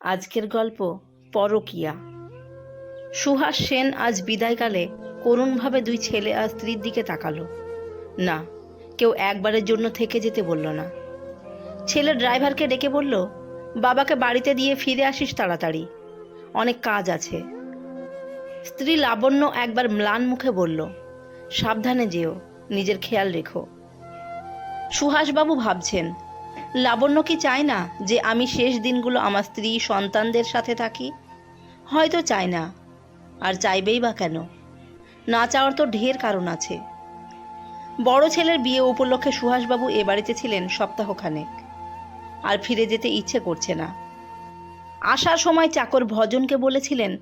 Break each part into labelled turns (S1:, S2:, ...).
S1: আজকের গল্প পরকিয়া। সুহাস সেন আজ বিদায়কালে করুণভাবে দুই ছেলে আর স্ত্রীর দিকে তাকালো। না, কেউ একবারের জন্য থেকে যেতে বলল না। ছেলে ড্রাইভারকে ডেকে বলল, বাবাকে বাড়িতে দিয়ে ফিরে আসিস তাড়াতাড়ি। অনেক কাজ আছে। স্ত্রী লাবণ্য একবার ম্লান মুখে বলল, সাবধানে যেও, নিজের খেয়াল রেখো। সুহাসবাবু ভাবছেন লাবণ্য কি চায় না যে আমি শেষ দিনগুলো আমার স্ত্রী সন্তানদের সাথে থাকি? হয়তো চায় না। আর চাইবেই বা কেন? না চাওয়ার তো ঢের কারণ আছে। বড় ছেলের বিয়ে উপলক্ষে সুহাসবাবু এ বাড়িতে ছিলেন সপ্তাহখানেক। আর ফিরে যেতে ইচ্ছে করছে না। আসার সময় চাকর ভজনকে বলেছিলেন,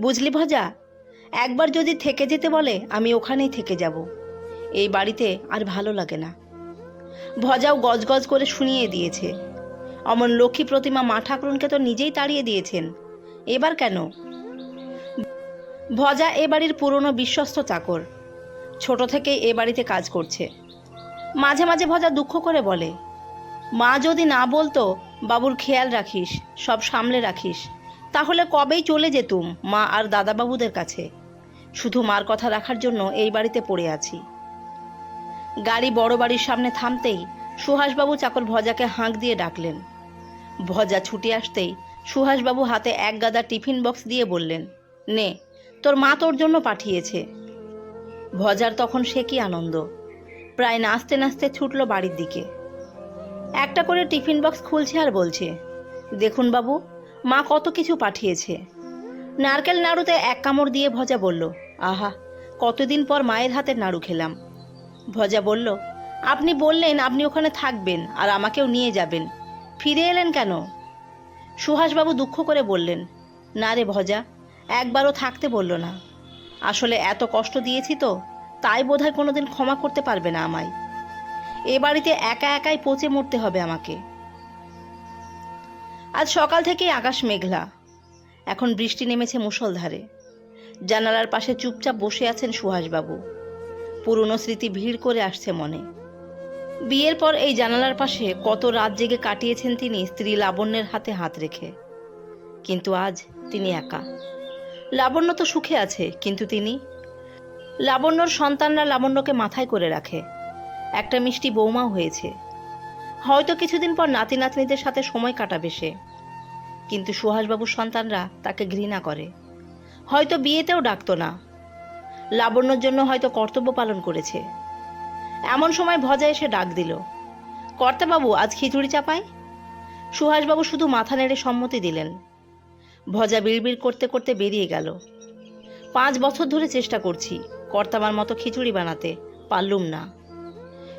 S1: বুঝলি ভজা, একবার যদি থেকে যেতে বলে, আমি ওখানেই থেকে যাব। এই বাড়িতে আর ভালো লাগে না। ভজাও গজগজ করে শুনিয়ে দিয়েছে। অমন লক্ষ্মী প্রতিমা মা ঠাকুরনকে তো নিজেই তাড়িয়ে দিয়েছেন। এবার কেন? ভজা এ বাড়ির পুরনো বিশ্বস্ত চাকর। ছোট থেকেই এ বাড়িতে কাজ করছে। মাঝে মাঝে ভজা দুঃখ করে বলে, মা যদি না বলতো, বাবুর খেয়াল রাখিস, সব সামলে রাখিস। তাহলে কবেই চলে যেতুম মা আর দাদাবাবুদের কাছে। শুধু মার কথা রাখার জন্য এই বাড়িতে পড়ে আছি। গাড়ি বড় বাড়ির সামনে থামতেই সুহাসবাবু চাকর ভজাকে হাঁক দিয়ে ডাকলেন। ভজা ছুটে আসতেই সুহাসবাবু হাতে এক গাদা টিফিন বক্স দিয়ে বললেন, নে, তোর মা তোর জন্য পাঠিয়েছে। ভজার তখন সে কি আনন্দ। প্রায় নাচতে নাচতে ছুটল বাড়ির দিকে। একটা করে টিফিন বক্স খুলছে আর বলছে, দেখুন বাবু, মা কত কিছু পাঠিয়েছে। নারকেল নাড়ুতে এক কামড় দিয়ে ভজা বলল, আহা, কতদিন পর মায়ের হাতের নাড়ু খেলাম। ভজা বলল, আপনি বললেন আপনি ওখানে থাকবেন আর আমাকেও নিয়ে যাবেন। ফিরে এলেন কেন? সুহাসবাবু দুঃখ করে বললেন, না রে ভজা, একবারও থাকতে বলল না। আসলে এত কষ্ট দিয়েছি তো, তাই বোধ বোধহয় কোনোদিন ক্ষমা করতে পারবে না আমায়। এ বাড়িতে একা একাই পচে মরতে হবে আমাকে। আজ সকাল থেকেই আকাশ মেঘলা। এখন বৃষ্টি নেমেছে মুষলধারে। জানালার পাশে চুপচাপ বসে আছেন সুহাসবাবু। পুরনো স্মৃতি ভিড় করে আসছে মনে। বিয়ের পর এই জানালার পাশে কত রাত জেগে কাটিয়েছেন তিনি স্ত্রী লাবণ্যের হাতে হাত রেখে। কিন্তু আজ তিনি একা। লাবণ্য তো সুখে আছে, কিন্তু তিনি? লাবণ্যর সন্তানরা লাবণ্যকে মাথায় করে রাখে। একটা মিষ্টি বৌমাও হয়েছে। হয়তো কিছুদিন পর নাতি নাতনিদের সাথে সময় কাটাবে সে। কিন্তু সুহাসবাবুর সন্তানরা তাকে ঘৃণা করে। হয়তো বিয়েতেও ডাকতো না। লাবণ্যর জন্য হয়তো কর্তব্য পালন করেছে। এমন সময় ভজা এসে ডাক দিল। কর্তাবাবু, আজ খিচুড়ি চাপাই? সুহাসবাবু শুধু মাথা নেড়ে সম্মতি দিলেন। ভজা বিড়বিড় করতে করতে বেরিয়ে গেল। পাঁচ বছর ধরে চেষ্টা করছি কর্তামার মতো খিচুড়ি বানাতে, পারলুম না।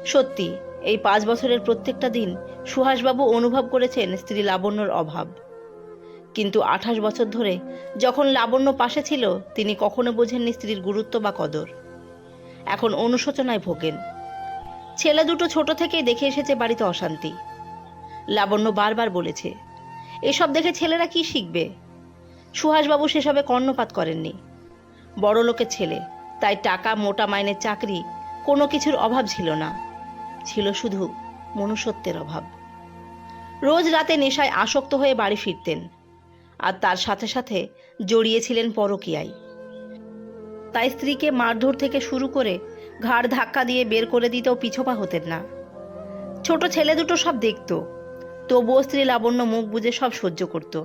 S1: সত্যি, এই পাঁচ বছরের প্রত্যেকটা দিন সুহাসবাবু অনুভব করেছেন স্ত্রী লাবণ্যর অভাব। কিন্তু আঠাশ বছর ধরে যখন লাবণ্য পাশে ছিল, তিনি কখনো বোঝেননি স্ত্রীর গুরুত্ব বা কদর। এখন অনুশোচনায় ভোগেন। ছেলে দুটো ছোট থেকেই দেখে এসেছে বাড়িতে অশান্তি। লাবণ্য বারবার বলেছে, এসব দেখে ছেলেরা কি শিখবে? সুহাসবাবু সেসবে কর্ণপাত করেননি। বড় লোকের ছেলে, তাই টাকা, মোটা মাইনের চাকরি, কোনো কিছুর অভাব ছিল না। ছিল শুধু মনুষ্যত্বের অভাব। রোজ রাতে নেশায় আসক্ত হয়ে বাড়ি ফিরতেন। আর তার সাথে সাথে জড়িয়েছিলেন পরকীয়ায়। তাই স্ত্রীকে মারধর থেকে শুরু করে ঘাড় ধাক্কা দিয়ে বের করে দিতেও পিছপা হতেন না। ছোট ছেলে দুটো সব দেখত, তবুও স্ত্রী লাবণ্য মুখ বুজে সব সহ্য করত।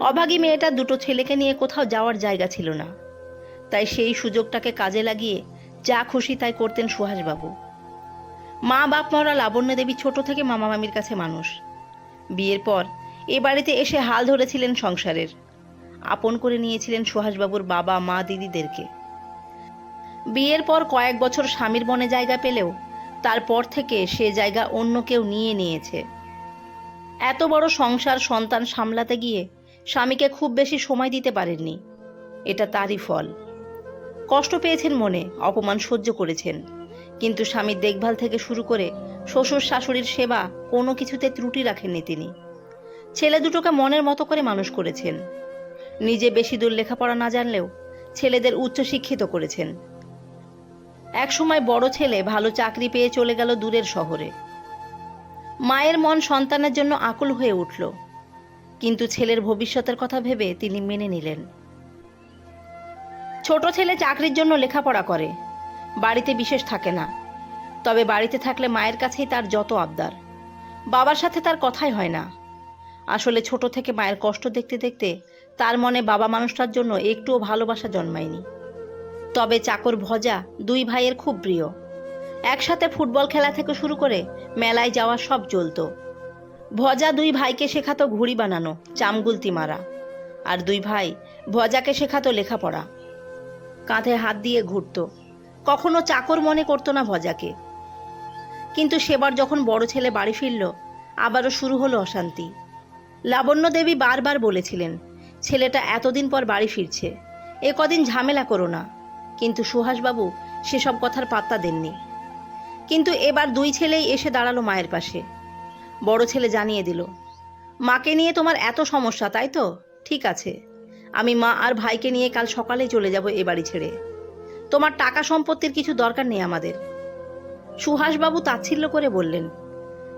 S1: অভাগী মেয়েটার দুটো ছেলেকে নিয়ে কোথাও যাওয়ার জায়গা ছিল না। তাই সেই সুযোগটাকে কাজে লাগিয়ে যা খুশি তাই করতেন সুহাসবাবু। মা বাপ মরা লাবণ্য দেবী ছোট থেকে মামা মামির কাছে মানুষ। বিয়ের পর এ বাড়িতে এসে হাল ধরেছিলেন সংসারের। আপন করে নিয়েছিলেন সুহাসবাবুর বাবা, মা, দিদিদেরকে। বিয়ের পর কয়েক বছর স্বামীর বনে জায়গা পেলেও তারপর থেকে সে জায়গা অন্য কেউ নিয়ে নিয়েছে। এত বড় সংসার সন্তান সামলাতে গিয়ে স্বামীকে খুব বেশি সময় দিতে পারেননি। এটা তারই ফল। কষ্ট পেয়েছেন মনে, অপমান সহ্য করেছেন। কিন্তু স্বামীর দেখভাল থেকে শুরু করে শ্বশুর শাশুড়ির সেবা কোনো কিছুতে ত্রুটি রাখেননি তিনি। ছেলে দুটোকে মনের মতো করে মানুষ করেছেন। নিজে বেশি দূর লেখাপড়া না জানলেও ছেলেদের উচ্চশিক্ষিত করেছেন। একসময় বড় ছেলে ভালো চাকরি পেয়ে চলে গেল দূরের শহরে। মায়ের মন সন্তানের জন্য আকুল হয়ে উঠল। কিন্তু ছেলের ভবিষ্যতের কথা ভেবে তিনি মেনে নিলেন। ছোট ছেলে চাকরির জন্য লেখাপড়া করে। বাড়িতে বিশেষ থাকে না। তবে বাড়িতে থাকলে মায়ের কাছেই তার যত আবদার। বাবার সাথে তার কথাই হয় না। আসলে ছোট থেকে মায়ের কষ্ট দেখতে দেখতে তার মনে বাবা মানুষটার জন্য একটুও ভালোবাসা জন্মায়নি। তবে চাকর ভজা দুই ভাইয়ের খুব প্রিয়। একসাথে ফুটবল খেলা থেকে শুরু করে মেলায় যাওয়া সব চলতো। ভজা দুই ভাইকে শেখাতো ঘুড়ি বানানো, চামগুলতি মারা। আর দুই ভাই ভজাকে শেখাতো লেখাপড়া। কাঁধে হাত দিয়ে ঘুরত। কখনো চাকর মনে করতো না ভজাকে। কিন্তু সেবার যখন বড় ছেলে বাড়ি ফিরল, আবারও শুরু হলো অশান্তি। লাবণ্য দেবী বারবার বলেছিলেন, ছেলেটা এতদিন পর বাড়ি ফিরছে। এ কদিন ঝামেলা করো না। কিন্তু সুহাসবাবু সেসব কথার পাত্তা দেননি। কিন্তু এবার দুই ছেলেই এসে দাঁড়াল মায়ের পাশে। বড় ছেলে জানিয়ে দিল, মাকে নিয়ে তোমার এত সমস্যা, তাই তো? ঠিক আছে। আমি মা আর ভাইকে নিয়ে কাল সকালেই চলে যাব এ বাড়ি ছেড়ে। তোমার টাকা সম্পত্তির কিছু দরকার নেই আমাদের। সুহাসবাবু তাচ্ছিল্য করে বললেন,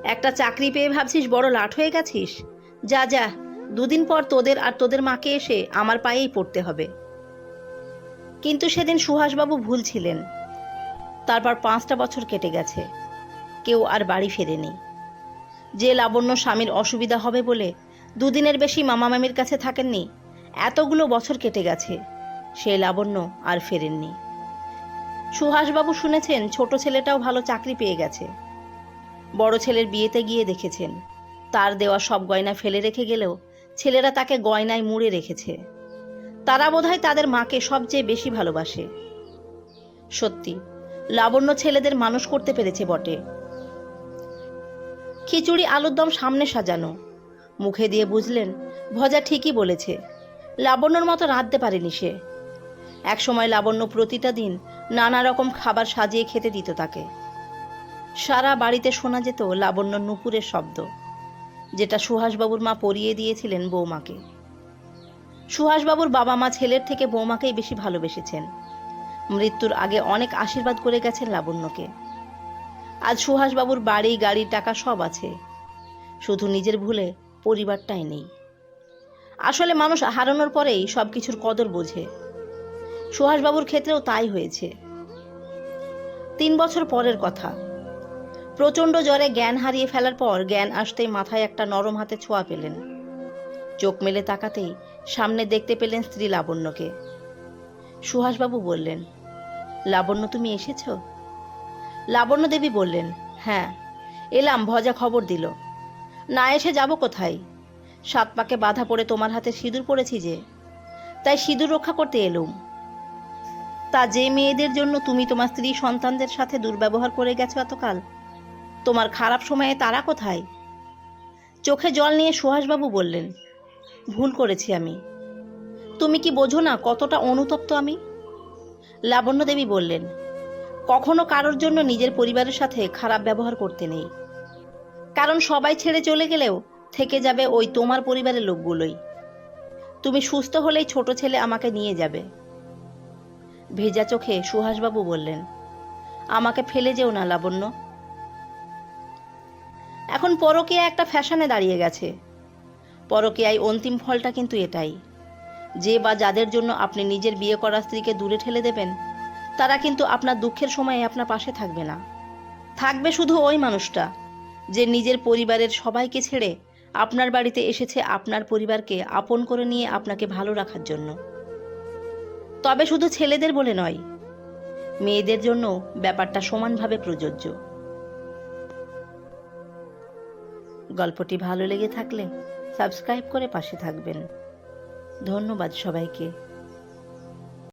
S1: একটা চাকরি পেয়ে ভাবছিস বড় লাট হয়ে গেছিস? যা যা, দুদিন পর তোদের আর তোদের মাকে এসে আমার পায়েই পড়তে হবে। কিন্তু সেদিন সুহাসবাবু ভুল ছিলেন। তারপর পাঁচটা বছর কেটে গেছে। কেউ আর বাড়ি ফেরেনি। যে লাবণ্য স্বামীর অসুবিধা হবে বলে দুদিনের বেশি মামা মামির কাছে থাকেননি, এতগুলো বছর কেটে গেছে, সে লাবণ্য আর ফেরেননি। সুহাসবাবু শুনেছেন ছোট ছেলেটাও ভালো চাকরি পেয়ে গেছে। বড় ছেলের বিয়েতে গিয়ে দেখেছেন। তার দেওয়া সব গয়না ফেলে রেখে গেলেও ছেলেরা তাকে গয়নায় মুড়ে রেখেছে। তারা বোধহয় তাদের মাকে সবচেয়ে বেশি ভালোবাসে। সত্যি, লাবণ্য ছেলেদের মানুষ করতে পেরেছে বটে। খিচুড়ি আলুর দম সামনে সাজানো। মুখে দিয়ে বুঝলেন, ভজা ঠিকই বলেছে। লাবণ্যর মতো রাঁধতে পারেনি সে। একসময় লাবণ্য প্রতিটা দিন নানা রকম খাবার সাজিয়ে খেতে দিত তাকে। সারা বাড়িতে শোনা যেত লাবণ্য নুপুরের শব্দ। যেটা সুহাসবাবুর মা পরিয়ে দিয়েছিলেন বৌমাকে। সুহাসবাবুর বাবা মা ছেলের থেকে বৌমাকেই বেশি ভালোবেসেছেন। মৃত্যুর আগে অনেক আশীর্বাদ করে গেছেন লাবণ্যকে। আজ সুহাসবাবুর বাড়ি, গাড়ি, টাকা সব আছে। শুধু নিজের ভুলে পরিবারটাই নেই। আসলে মানুষ হারানোর পরেই সব কিছুর কদর বোঝে। সুহাসবাবুর ক্ষেত্রেও তাই হয়েছে। তিন বছর পরের কথা। প্রচণ্ড জ্বরে জ্ঞান হারিয়ে ফেলার পর জ্ঞান আসতেই মাথায় একটা নরম হাতে ছোঁয়া পেলেন। চোখ মেলে তাকাতেই সামনে দেখতে পেলেন স্ত্রী লাবণ্যকে। সুহাসবাবু বললেন, লাবণ্য, তুমি এসেছ? লাবণ্য দেবী বললেন হ্যাঁ এলাম, ভজা খবর দিল। না এসে যাব কোথায়? সাত পাকে বাধা পড়ে তোমার হাতে সিঁদুর পড়েছি যে, তাই সিঁদুর রক্ষা করতে এলুম। তা যে মেয়েদের জন্য তুমি তোমার স্ত্রী সন্তানদের সাথে দুর্ব্যবহার করে গেছো এতকাল তোমার খারাপ সময়ে তারা কোথায়? চোখে জল নিয়ে সুহাসবাবু বললেন, ভুল করেছি আমি। তুমি কি বোঝো না কতটা অনুতপ্ত আমি? লাবণ্য দেবী বললেন, কখনো কারোর জন্য নিজের পরিবারের সাথে খারাপ ব্যবহার করতে নেই। কারণ সবাই ছেড়ে চলে গেলেও থেকে যাবে ওই তোমার পরিবারের লোকগুলোই। তুমি সুস্থ হলেই ছোট ছেলে আমাকে নিয়ে যাবে। ভেজা চোখে সুহাসবাবু বললেন, আমাকে ফেলে যেও না লাবণ্য। এখন পরকীয়া একটা ফ্যাশনে দাঁড়িয়ে গেছে। পরকীয়ায় অন্তিম ফলটা কিন্তু এটাই। যে বা যাদের জন্য আপনি নিজের বিয়ে করা স্ত্রীকে দূরে ঠেলে দেবেন, তারা কিন্তু আপনার দুঃখের সময়ে আপনার পাশে থাকবে না। থাকবে শুধু ওই মানুষটা, যে নিজের পরিবারের সবাইকে ছেড়ে আপনার বাড়িতে এসেছে আপনার পরিবারকে আপন করে নিয়ে আপনাকে ভালো রাখার জন্য। তবে শুধু ছেলেদের বলে নয়, মেয়েদের জন্য ব্যাপারটা সমানভাবে প্রযোজ্য। গল্পটি ভালো লেগে থাকলে সাবস্ক্রাইব করে পাশে থাকবেন। ধন্যবাদ সবাইকে।